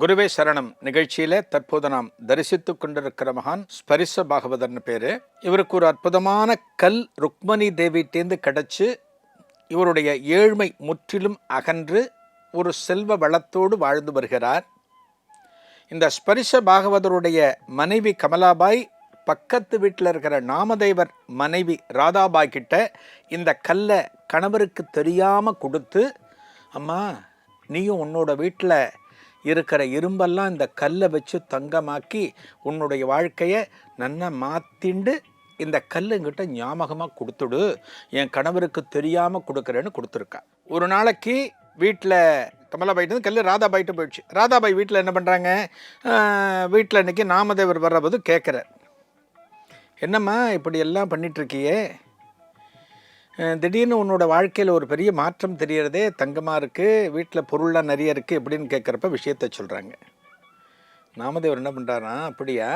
குருவே சரணம். நிகழ்ச்சியில தற்போது நாம் தரிசித்து கொண்டிருக்கிற மகான் ஸ்பரிச பாகவதர்னு பேரு. இவருக்கு ஒரு அற்புதமான கல் ருக்மணி தேவிட்டேந்து கிடைச்சு இவருடைய ஏழ்மை முற்றிலும் அகன்று ஒரு செல்வ வளத்தோடு வாழ்ந்து வருகிறார். இந்த ஸ்பரிச பாகவதருடைய மனைவி கமலாபாய் பக்கத்து வீட்டில் இருக்கிற நாமதேவர் மனைவி ராதாபாய் கிட்ட இந்த கல்லை கணவருக்கு தெரியாமல் கொடுத்து அம்மா நீயும் உன்னோட வீட்டில் இருக்கிற இரும்பெல்லாம் இந்த கல்லை வச்சு தங்கமாக்கி உன்னுடைய வாழ்க்கையை நன்னா மாற்றிண்டு இந்த கல்லுங்கிட்ட ஞாபகமாக கொடுத்துடு. என் கணவருக்கு தெரியாமல் கொடுக்குறேன்னு கொடுத்துருக்கா. ஒரு நாளைக்கு வீட்டில் கமலாபாய்ட்டு கல் ராதாபாய்ட்டு போயிடுச்சு. ராதாபாய் வீட்டில் என்ன பண்ணுறாங்க வீட்டில் இன்றைக்கி நாமதேவர் வர்றபோது கேட்குறார் என்னம்மா இப்படி எல்லாம் பண்ணிகிட்ருக்கியே திடீர்னு உன்னோட வாழ்க்கையில் ஒரு பெரிய மாற்றம் தெரியறதே தங்கமாக இருக்குது வீட்டில் பொருள்லாம் நிறைய இருக்குது எப்படின்னு கேட்குறப்ப விஷயத்த சொல்கிறாங்க நாமதேவர் என்ன பண்ணுறாரா அப்படியா?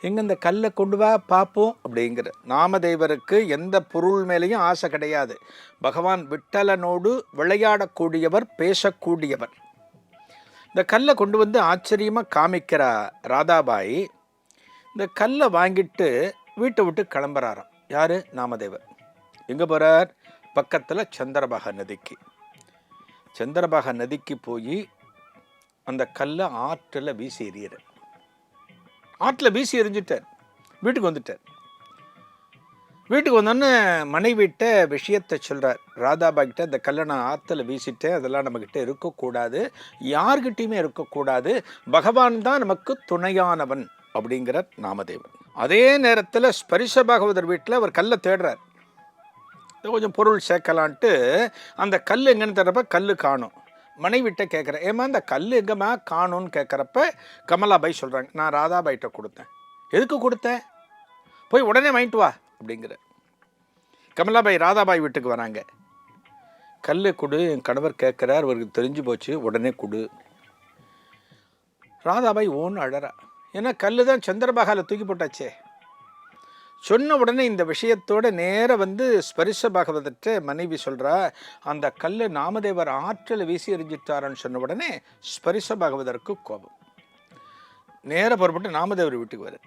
எங்கே இந்த கல்லை கொண்டு வா பார்ப்போம் அப்படிங்கிற. நாமதேவருக்கு எந்த பொருள் மேலேயும் ஆசை கிடையாது. பகவான் விட்டலனோடு விளையாடக்கூடியவர் பேசக்கூடியவர். இந்த கல்லை கொண்டு வந்து ஆச்சரியமாக காமிக்கிறா ராதாபாய். இந்த கல்லை வாங்கிட்டு வீட்டை விட்டு கிளம்புறாராம். யார்? நாமதேவர். எங்கே போகிறார் பக்கத்தில் சந்திரபாக நதிக்கு. சந்திரபாக நதிக்கு போய் அந்த கல்லை ஆற்றில் வீசி எறிகிறார் ஆற்றில் வீசி எறிஞ்சிட்டார். வீட்டுக்கு வந்துட்டார். வீட்டுக்கு வந்தோன்னே மனைவிட்ட விஷயத்தை சொல்கிறார் ராதாபா கிட்ட இந்த கல்லை நான் ஆற்றுல வீசிட்டேன். அதெல்லாம் நம்மக்கிட்ட இருக்கக்கூடாது. யார்கிட்டையுமே இருக்கக்கூடாது. பகவான் தான் நமக்கு துணையானவன். அப்படிங்கிறார் நாமதேவன். அதே நேரத்தில் ஸ்பரிச பாகவதர் வீட்டில் அவர் கல்லை தேடுறார். கொஞ்சம் பொருள் சேர்க்கலான்ட்டு அந்த கல் எங்கன்னு தரப்ப கல் காணும். மனைவிட்ட கேட்குறேன் ஏமா அந்த கல் எங்கம்மா காணும்னு கேட்குறப்ப கமலாபாய் சொல்கிறாங்க நான் ராதாபாய்கிட்ட கொடுத்தேன். எதுக்கு கொடுத்தேன்? போய் உடனே வாங்கிட்டு வா அப்படிங்கிற. கமலாபாய் ராதாபாய் வீட்டுக்கு வராங்க. கல் கொடு என் கணவர் கேட்குறார் அவருக்கு தெரிஞ்சு போச்சு உடனே கொடு. ராதாபாய் ஓன்னு அழறா. ஏன்னா கல் தான் சந்திரபாகாவில் தூக்கி போட்டாச்சே சொன்ன உடனே இந்த விஷயத்தோட நேர வந்து ஸ்பரிச பகவதற்ற மனைவி சொல்கிறா அந்த கல் நாமதேவர் ஆற்றலை வீசி எறிஞ்சிட்டாரன்னு சொன்ன உடனே ஸ்பரிச பகவதற்கு கோபம். நேர புறப்பட்டு நாமதேவர் வீட்டுக்கு வர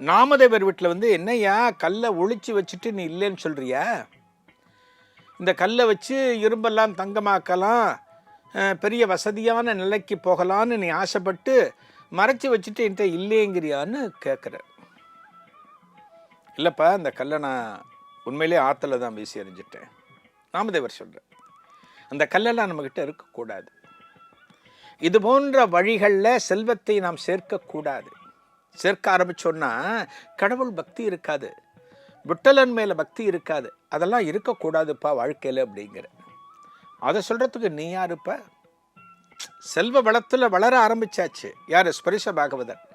நாமதேவர் வீட்டில் வந்து என்னையா கல்லை ஒழிச்சு வச்சுட்டு நீ இல்லைன்னு சொல்கிறியா இந்த கல்லை வச்சு இரும்பெல்லாம் தங்கமாக்கலாம் பெரிய வசதியான நிலைக்கு போகலான்னு நீ ஆசைப்பட்டு மறைச்சி வச்சுட்டு என்கிட்ட இல்லைங்கிறியான்னு கேட்குற இல்லைப்பா அந்த கல்லை நான் உண்மையிலே ஆற்றுல தான் வீசி எறிஞ்சிட்டேன். நாமதேவர் சொல்கிறேன் அந்த கல்லெல்லாம் நம்மக்கிட்ட இருக்கக்கூடாது. இது போன்ற வழிகளில் செல்வத்தை நாம் சேர்க்கக்கூடாது. சேர்க்க ஆரம்பிச்சோன்னா கடவுள் பக்தி இருக்காது விட்டலன் மேலே பக்தி இருக்காது அதெல்லாம் இருக்கக்கூடாதுப்பா வாழ்க்கையில் அப்படிங்கிற. அதை சொல்கிறதுக்கு நீ யாருப்ப? செல்வ வளத்தில் வளர ஆரம்பிச்சாச்சு. யார்? ஸ்பரிச பாகவதர்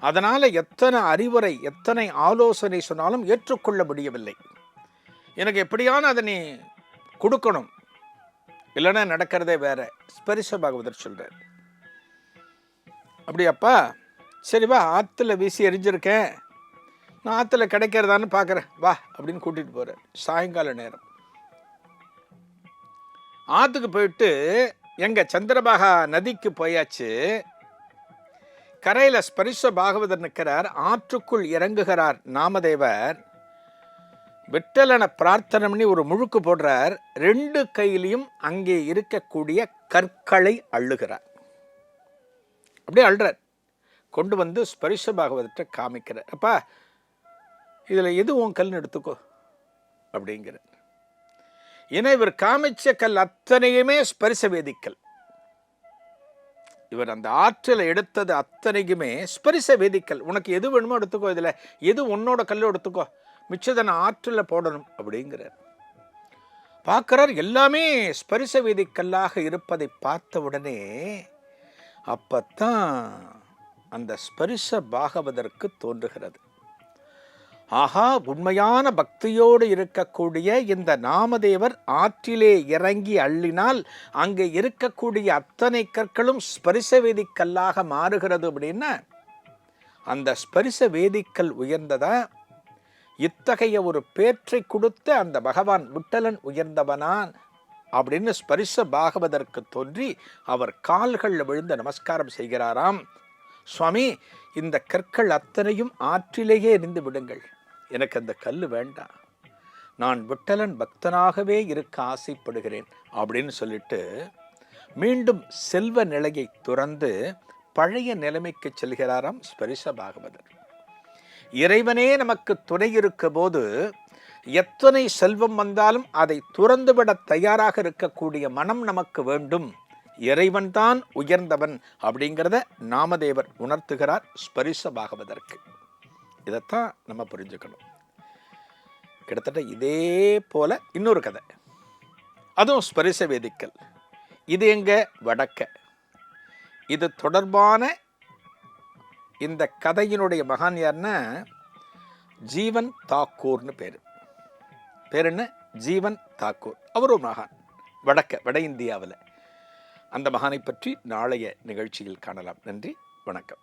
அதனால் எத்தனை அறிவுரை எத்தனை ஆலோசனை சொன்னாலும் ஏற்றுக்கொள்ள முடியவில்லை. எனக்கு எப்படியான அதை நீ கொடுக்கணும். இல்லைன்னா நடக்கிறதே வேற. ஸ்பரிச பாகவதர் சொல்கிறார் அப்படியாப்பா? சரி வா ஆற்றுல வீசி எரிஞ்சிருக்கேன். நான் ஆற்றுல கிடைக்கிறதான்னு பார்க்குறேன் வா அப்படின்னு கூட்டிகிட்டு போகிறார் சாயங்கால நேரம். ஆற்றுக்கு போயிட்டு எங்கள் சந்திரபாகா நதிக்கு போயாச்சு. கரையில் ஸ்பரிச பாகவதர் நிற்கிறார் ஆற்றுக்குள் இறங்குகிறார் நாமதேவர். விட்டலனை பிரார்த்தனை பண்ணி ஒரு முழுக்கு போடுறார் ரெண்டு கையிலையும் அங்கே இருக்கக்கூடிய கற்களை அள்ளுகிறார். அப்படியே அள்ளுறார். கொண்டு வந்து ஸ்பரிச பாகவதற்ற காமிக்கிறார். அப்பா இதில் எது உன் கல்னு எடுத்துக்கோ அப்படிங்கிறார். ஏன்னா இவர் காமிச்ச கல் அத்தனையுமே ஸ்பரிச வேதிக்கல். இவர் அந்த ஆற்றில் எடுத்தது அத்தனைக்குமே ஸ்பரிச வேதிக்கல். உனக்கு எது வேணுமோ எடுத்துக்கோ இதில். எது உன்னோட கல் எடுத்துக்கோ. மிச்சத்தை நான் ஆற்றில் போடணும் அப்படிங்கிறார். பார்க்குறார் எல்லாமே ஸ்பரிச வேதிக்கல்லாக இருப்பதை பார்த்த உடனே அப்பத்தான் அந்த ஸ்பரிச பாகவதற்கு தோன்றுகிறது. ஆஹா உண்மையான பக்தியோடு இருக்கக்கூடிய இந்த நாமதேவர் ஆற்றிலே இறங்கி அள்ளினால் அங்கே இருக்கக்கூடிய அத்தனை கற்களும் ஸ்பரிச வேதிக்கல்லாக மாறுகிறது அப்படின்னா அந்த ஸ்பரிச வேதிக்கல் உயர்ந்ததா? இத்தகைய ஒரு பேற்றை கொடுத்த அந்த பகவான் விட்டலன் உயர்ந்தவனான் அப்படின்னு ஸ்பரிச பாகவதற்கு தோன்றி அவர் கால்களில் விழுந்து நமஸ்காரம் செய்கிறாராம். சுவாமி இந்த கற்கள் அத்தனையும் ஆற்றிலேயே இருந்து விடுங்கள். எனக்கு அந்த கல் வேண்டாம். நான் விட்டலன் பக்தனாகவே இருக்க ஆசைப்படுகிறேன் அப்படின்னு சொல்லிட்டு மீண்டும் செல்வ நிலையை துறந்து பழைய நிலைமைக்கு செல்கிறாராம் ஸ்பரிச பாகவதர். இறைவனே நமக்கு துணை இருக்க போது எத்தனை செல்வம் வந்தாலும் அதை துறந்துவிட தயாராக இருக்கக்கூடிய மனம் நமக்கு வேண்டும். இறைவன்தான் உயர்ந்தவன் அப்படிங்கிறத நாமதேவர் உணர்த்துகிறார் ஸ்பரிச பாகவதற்கு. இதைத்தான் நம்ம புரிஞ்சுக்கணும். கிட்டத்தட்ட இதே போல இன்னொரு கதை. அதுவும் ஸ்பரிச வேதிக்கல். இது எங்கே? வடக்க. இது தொடர்பான இந்த கதையினுடைய மகான் யாருன்னா ஜீவன் தாக்கூர்னு பேர். பேர் என்ன? ஜீவன் தாக்கூர். அவர் ஒரு மகான். வடக்க வட இந்தியாவில். அந்த மகானை பற்றி நாளைய நிகழ்ச்சியில் காணலாம். நன்றி வணக்கம்.